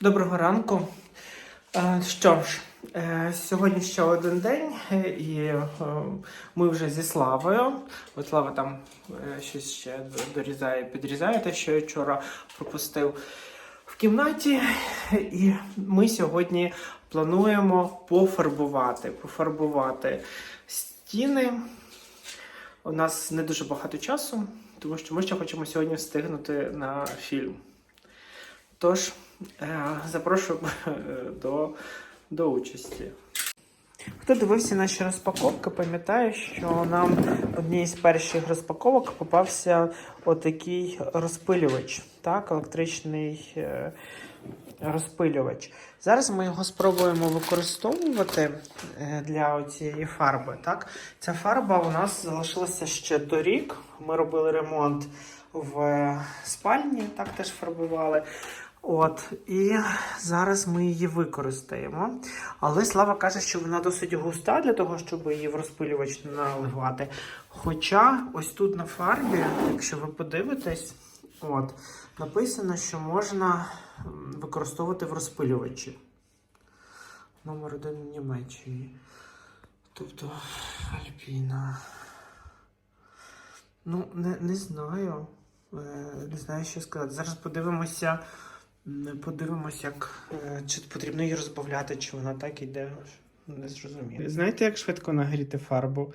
Доброго ранку. Е, Що ж, е, сьогодні ще один день, е, і ми вже зі Славою. От Слава там щось ще дорізає, підрізає те, що я вчора пропустив в кімнаті. І ми сьогодні плануємо пофарбувати, пофарбувати стіни. У нас не дуже багато часу, тому що ми ще хочемо сьогодні встигнути на фільм. Тож, запрошую е, до, до участі. Хто дивився наші розпаковки, пам'ятає, що нам однією з перших розпаковок попався отакий розпилювач, так, електричний е, розпилювач. Зараз ми його спробуємо використовувати е, для цієї фарби. Так? Ця фарба у нас залишилася ще торік. Ми робили ремонт в спальні, так теж фарбували. От, і зараз ми її використаємо. Але Слава каже, що вона досить густа для того, щоб її в розпилювач не наливати. Хоча ось тут на фарбі, якщо ви подивитесь, от, написано, що можна використовувати в розпилювачі. Номер один в Німеччині. Тобто Альпіна. Ну, не, не знаю. Е, Не знаю, що сказати. Зараз подивимося. М, Подивимося, як е, чи потрібно її розбавляти, чи вона так іде. Не зрозуміло. Знаєте, як швидко нагріти фарбу?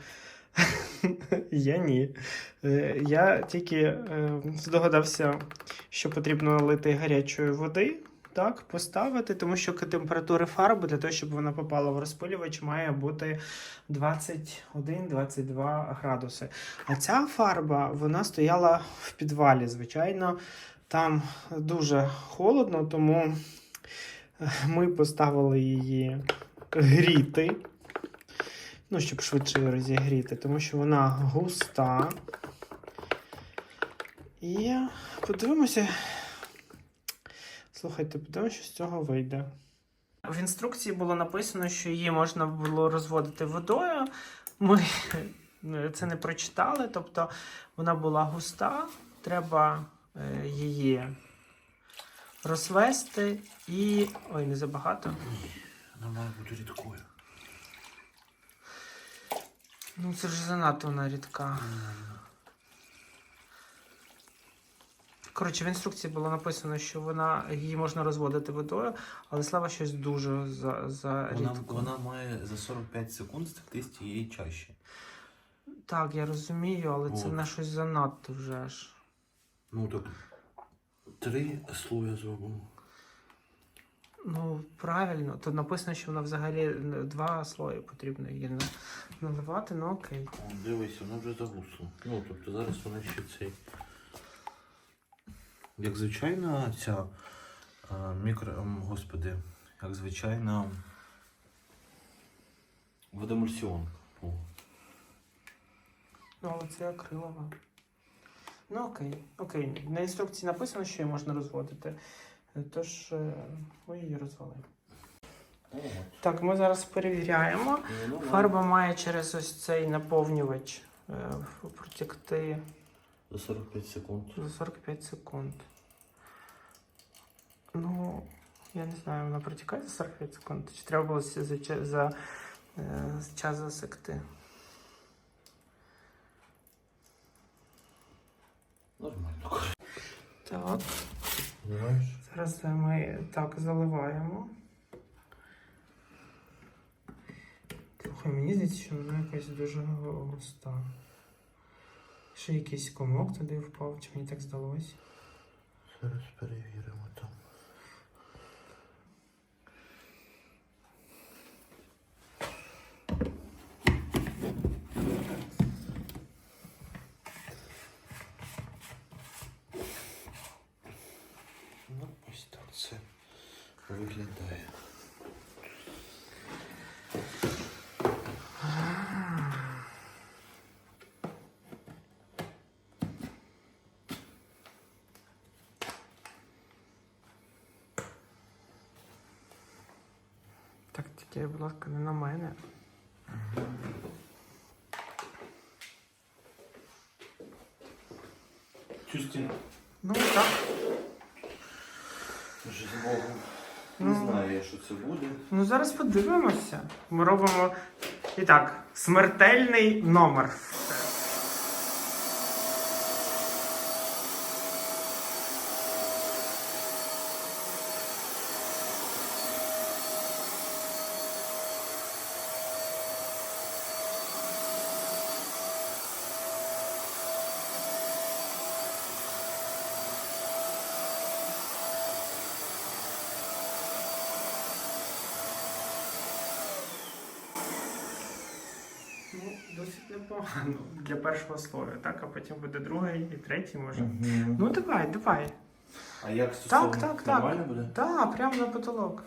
Я ні. Е, Я тільки е, здогадався, що потрібно лити гарячої води, так, поставити, тому що температура фарби для того, щоб вона попала в розпилювач, має бути 21-22 градуси. А ця фарба вона стояла в підвалі. Звичайно, там дуже холодно, тому е, ми поставили її гріти. Ну, щоб швидше розігріти, тому що вона густа. І подивимося. Слухайте, подивимося, що з цього вийде. В інструкції було написано, що її можна було розводити водою. Ми це не прочитали, тобто вона була густа, треба її розвести і. Ой, не забагато. Вона має бути рідкою. Ну, це ж занадто вона рідка. Коротше, в інструкції було написано, що вона її можна розводити водою, але слава щось дуже за, за Вона, рідко. вона має за 45 секунд стекти з тієї чаші. Так, я розумію, але це От. на щось занадто вже ж. Ну так. Три слоя зробимо. Ну, правильно, тут написано, що вона взагалі два слої потрібно її наливати, ну окей. О, дивися, вона вже загусла. Ну, тобто зараз вона ще цей. Як звичайна ця а, мікро. Господи, як звичайна. Водомульсіон. О. Ну, але це акрилова. Ну окей, окей. На інструкції написано, що її можна розводити. Е, Тож е, ми її розвели. Так, ми зараз перевіряємо. Ну, Фарба має через ось цей наповнювач е, протікти За 45 секунд. за 45 секунд. Ну, я не знаю, вона протікає за 45 секунд. Чи треба було за, за, за час засекти? Нормально. Так. Зараз ми так заливаємо. Трохи мені здається, що вона якась дуже густа. Ще якийсь комок туди впав, чи мені так здалося. Зараз перевіримо виглядає. Так, тільки, будь ласка, не на мене. Цю стіну Ну так. вже з Богом. Не Ну. знаю я, що це буде. Ну зараз подивимося. Ми робимо і так, смертельний номер. Ну, для першого слою, так, а потім буде другий і третій може. Ну давай, давай. А як стосовно Так, так, нормально так. буде? Так, прямо на потолок.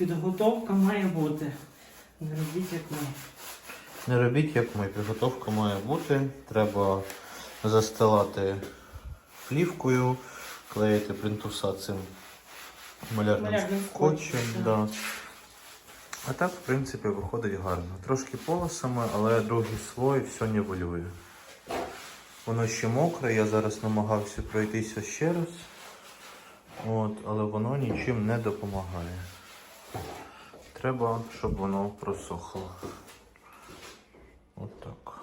Підготовка має бути. Не робіть як ми. Не робіть, як ми. Підготовка має бути. Треба застилати плівкою, клеїти плінтуса цим малярним Малярним скотчем. скотчем, Да. А так, в принципі, виходить гарно. Трошки полосами, але другий слой все нівелює. Воно ще мокре, я зараз намагався пройтися ще раз. От, але воно нічим не допомагає. Треба, щоб воно просохло. От так.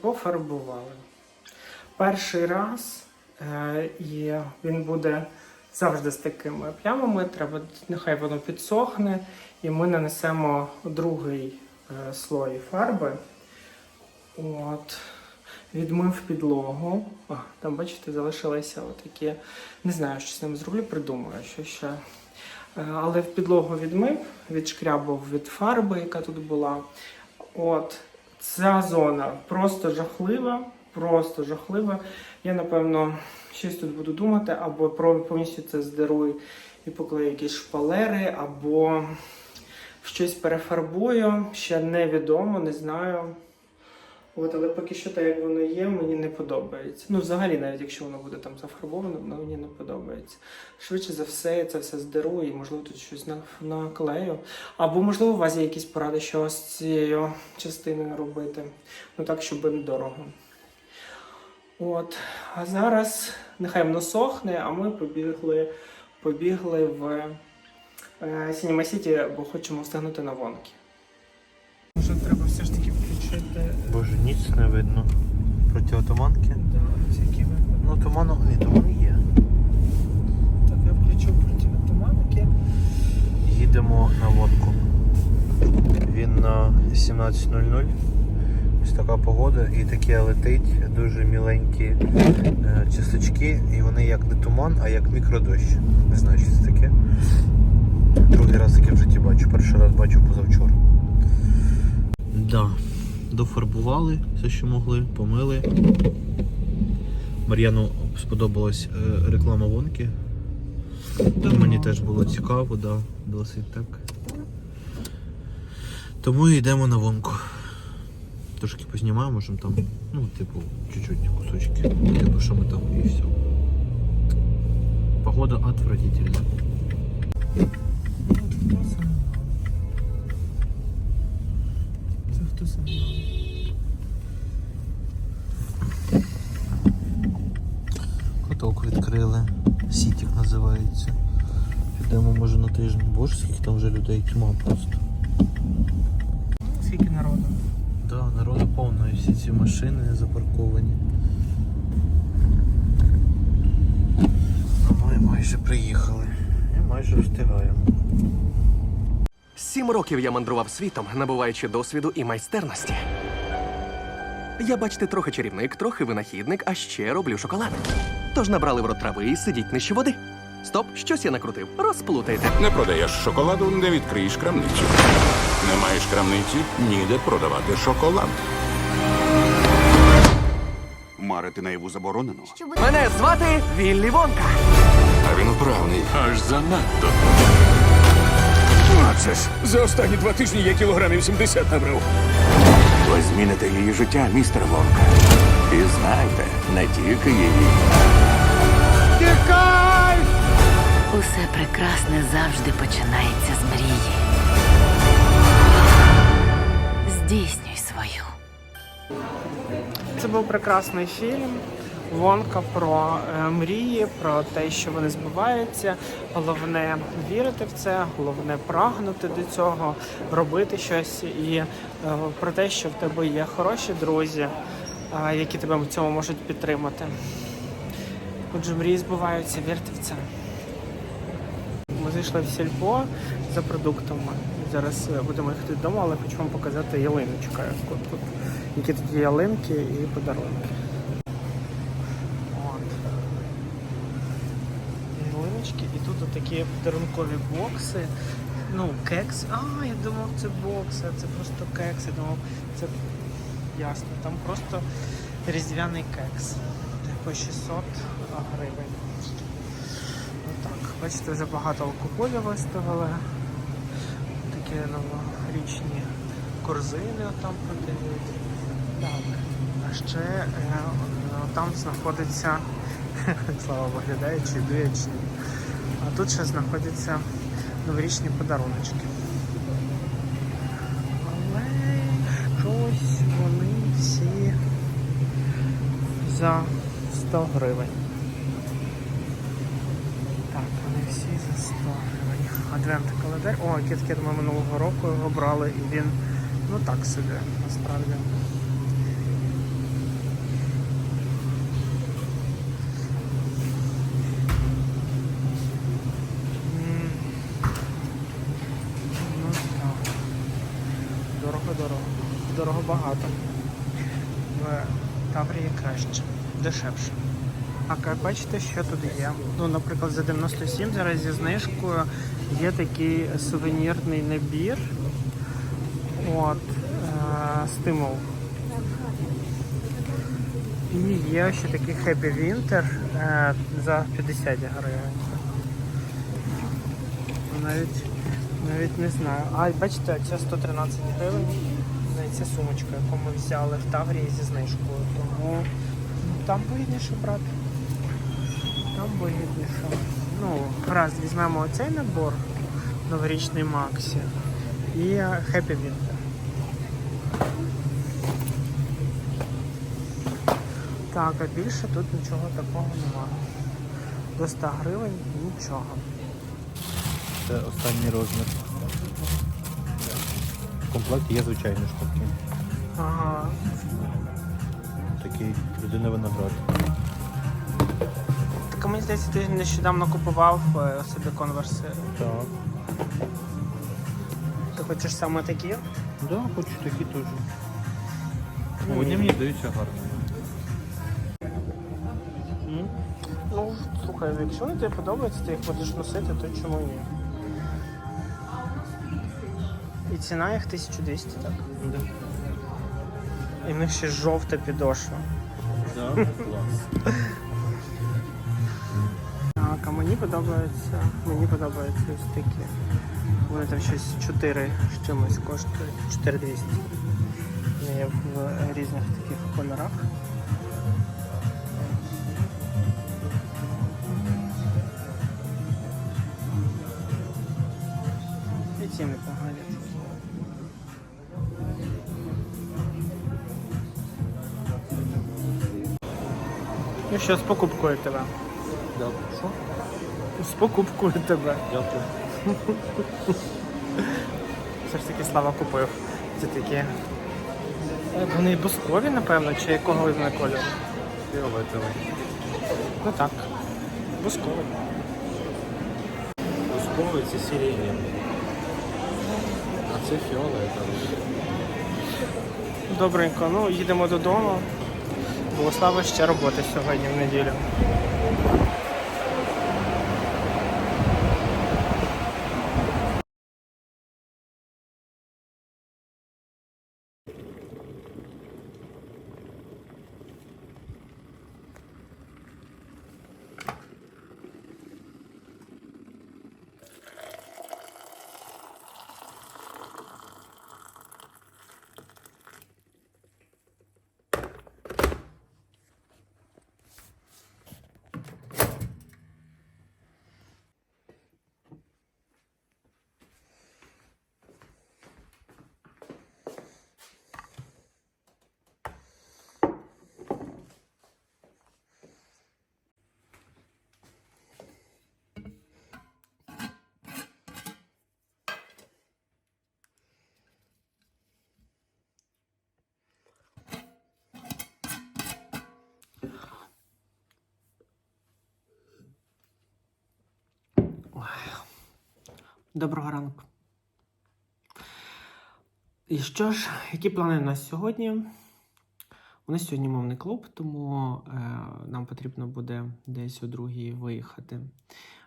Пофарбували. Перший раз, е, він буде завжди з такими плямами. Треба, нехай воно підсохне, і ми нанесемо другий е, слой фарби. От. Відмив підлогу. А, там, бачите, залишилися отакі. Не знаю, що з ними зроблю, придумаю, що ще. Е, Але в підлогу відмив, відшкрябав від фарби, яка тут була. От. Ця зона просто жахлива, просто жахлива. Я, напевно, щось тут буду думати, або повністю це здерую і поклею якісь шпалери, або щось перефарбую. Ще невідомо, не знаю. От, але поки що так, як воно є, мені не подобається. Ну, взагалі, навіть якщо воно буде там зафарбовано, воно мені не подобається. Швидше за все, я це все здеру і, можливо, тут щось на- наклею. Або, можливо, у вас є якісь поради, що з цією частиною робити. Ну так, щоб недорого. От. А зараз нехай воно сохне, а ми побігли, побігли в е, Cinema бо хочемо встигнути на вонки. Ніч не видно. Проти отоманки? да. Ну, туману, ні, туман є. Так, я включу противотуманки. Їдемо на водку. Він на 17.00. Ось така погода і таке летить дуже міленькі е, часточки, і вони як не туман, а як мікродощ. Не знаю, що це таке. Другий раз таке в житті бачу. Перший раз бачу позавчора. Да. Дофарбували все, що могли, помили. Мар'яну сподобалась е, реклама вонки. Мені теж було цікаво, да, досить так. Тому йдемо на вонку. Трошки познімаємо, можемо там, ну, типу, чуть-чуть кусочки. Типу, що ми там і все. Погода отвратительна. Це хто сам? Може на тиждень. Боже, скільки там вже людей, тьма просто. Скільки народу? Да, народу повно, і всі ці машини запарковані. А ми майже приїхали. І майже встигаємо. Сім років я мандрував світом, набуваючи досвіду і майстерності. Я, бачите, трохи чарівник, трохи винахідник, а ще роблю шоколад. Тож набрали в рот трави і сидіть нижче води. Стоп, щось я накрутив. Розплутайте. Не продаєш шоколаду, не відкриєш крамницю. Не маєш крамниці, ніде продавати шоколад. Марити наяву заборонено. Мене звати Віллі Вонка. А він вправний. Аж занадто. Це ж за останні два тижні я кілограмів 70 набрав. Ви зміните її життя, містер Вонка. І знайте, не тільки її. Усе прекрасне завжди починається з мрії. Здійснюй свою. Це був прекрасний фільм. Вонка про е, мрії, про те, що вони збуваються. Головне вірити в це, головне прагнути до цього, робити щось, і е, про те, що в тебе є хороші друзі, е, які тебе в цьому можуть підтримати. Отже, мрії збуваються, вірте в це. Зайшли в сільпо за продуктами. Зараз е, будемо їхати додому, але хочу вам показати ялиночку. яку тут. Які тут ялинки і подарунки. Ялиночки, і тут такі подарункові бокси. Ну, кекс. А, я думав, це бокси, а це просто кекс. Я думав, це ясно. Там просто різдвяний кекс. По 600 гривень. Бачите, вже багато алкоголю виставили. Такі новорічні корзини там продають. Так. А ще е, там знаходиться, слава виглядає, чи дує, чи ні. А тут ще знаходяться новорічні подаруночки. Але щось вони всі за 100 гривень. Так, вони всі за 100 гривень. Адвент календар. О, кітки ми минулого року його брали і він ну так собі, насправді. Ну. Дорого багато. В Таврії краще, дешевше. А бачите, що тут є? Ну, наприклад, за 97 зараз зі знижкою є такий сувенірний набір. От, е, стимул. І є ще такий Happy Winter е, за 50 гривень. Навіть, навіть не знаю. А, бачите, ця 113 гривень. Це сумочка, яку ми взяли в Таврії зі знижкою. Тому ну, там вигідніше брати. Там вигідніше. Ну, раз візьмемо оцей набор новорічний Максі і Happy Winter. Так, а більше тут нічого такого немає. До 100 гривень нічого. Це останній розмір. В комплекті є звичайні шкурки. Ага. Такий людина виноград. Мені здається, ти нещодавно купував е, собі конверси. Так. Ти хочеш саме такі? Да, хочу такі теж. Ну, Вони мені здаються гарними. Ну, слухай, якщо вони тобі подобаються, ти їх будеш носити, то чому ні? І ціна їх 1200, так? Да. І в них ще жовта підошва. Да, клас. Мені подобається. Мені подобаються ось такі. Вони там щось 4 з чимось коштують. 4200. Вони є в різних таких кольорах. І ці непогані. Ну що, з покупкою тебе. Да, що? З покупкою тебе. Дякую. Все ж таки слава купив. Це такі. Вони бускові, напевно, чи якого вони кольору? Фіолетовий. Ну так. Бускові. Бусковий це сирені. А це фіолетовий. Добренько, ну їдемо додому. Бо у ще роботи сьогодні в неділю. Доброго ранку. І що ж, які плани у нас сьогодні? У нас сьогодні мовний клуб, тому е, нам потрібно буде десь о другій виїхати.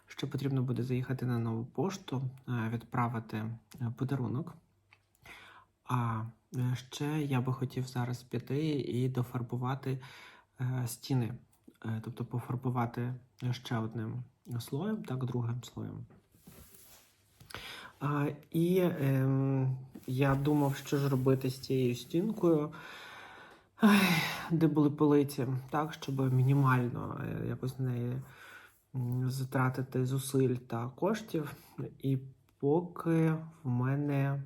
Ще потрібно буде заїхати на нову пошту, е, відправити е, подарунок. А е, ще я би хотів зараз піти і дофарбувати е, стіни, е, тобто пофарбувати ще одним слоєм, так, другим слоєм. А, і ем, я думав, що ж робити з цією стінкою, ай, де були полиці, так, щоб мінімально е, якось на неї затратити зусиль та коштів. І поки в мене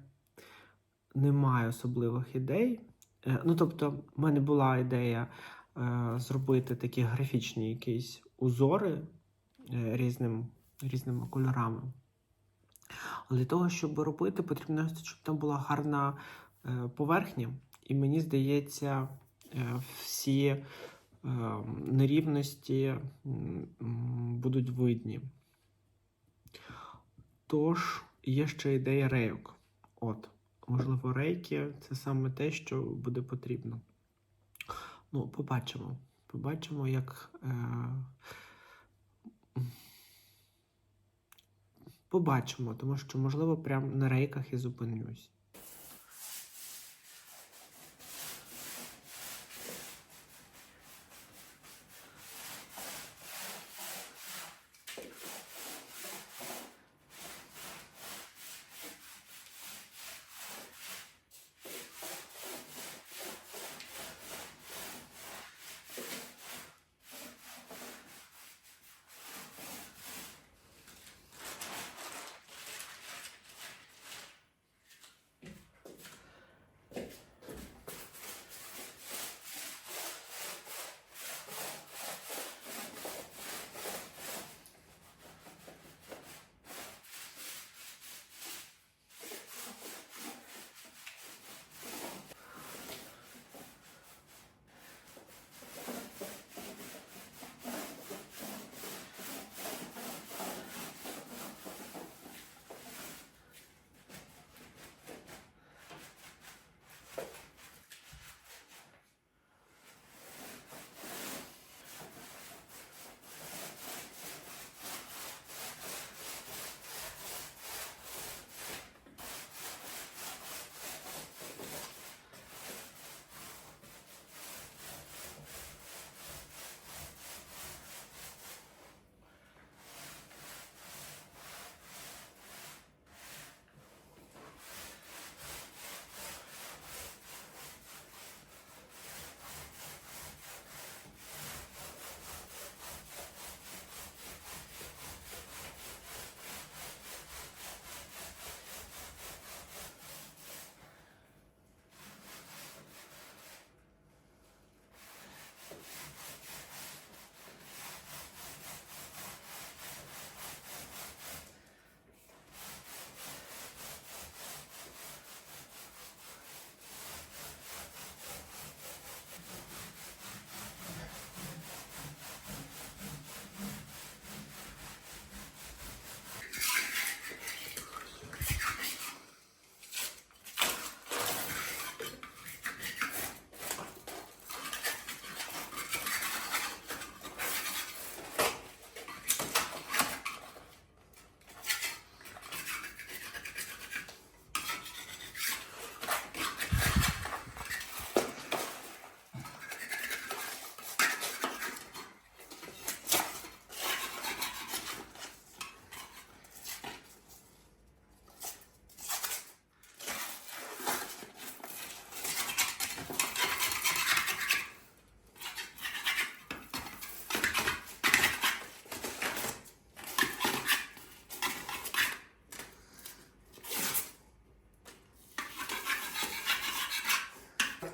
немає особливих ідей. Е, Ну, тобто, в мене була ідея е, зробити такі графічні якісь узори е, різним, різними кольорами. Але для того, щоб робити, потрібно, щоб там була гарна е, поверхня. І мені здається, е, всі е, нерівності будуть видні. Тож, є ще ідея рейок. От, можливо, рейки це саме те, що буде потрібно. Ну, побачимо. Побачимо, як. Е, Побачимо, тому що, можливо, прямо на рейках і зупинюсь.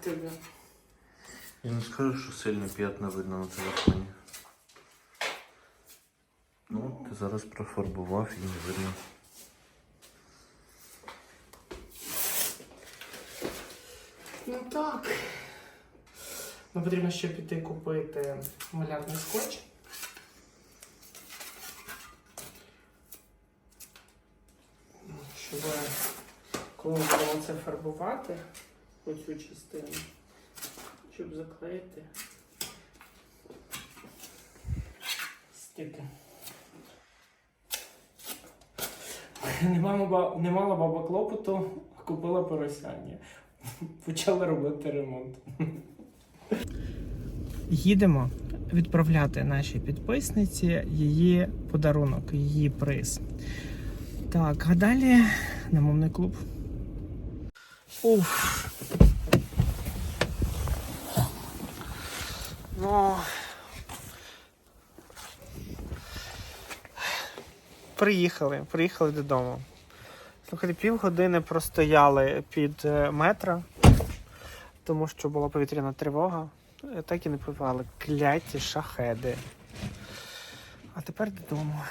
Тобі? Я не скажу, що сильно п'ятна видно на телефоні. Ну, ти зараз профарбував і не видно. Ну так. Ну, потрібно ще піти купити малярний скотч. Щоб коли будемо це фарбувати, оцю частину, щоб заклеїти. Стільки. Не мала, не мала баба клопоту, купила поросяння. Почали робити ремонт. Їдемо відправляти нашій підписниці її подарунок, її приз. Так, а далі на мовний клуб. Уф. Ну. Приїхали, приїхали додому. Слухайте, півгодини простояли під е, метро, тому що була повітряна тривога. Е, Так і не повали. Кляті шахеди. А тепер додому.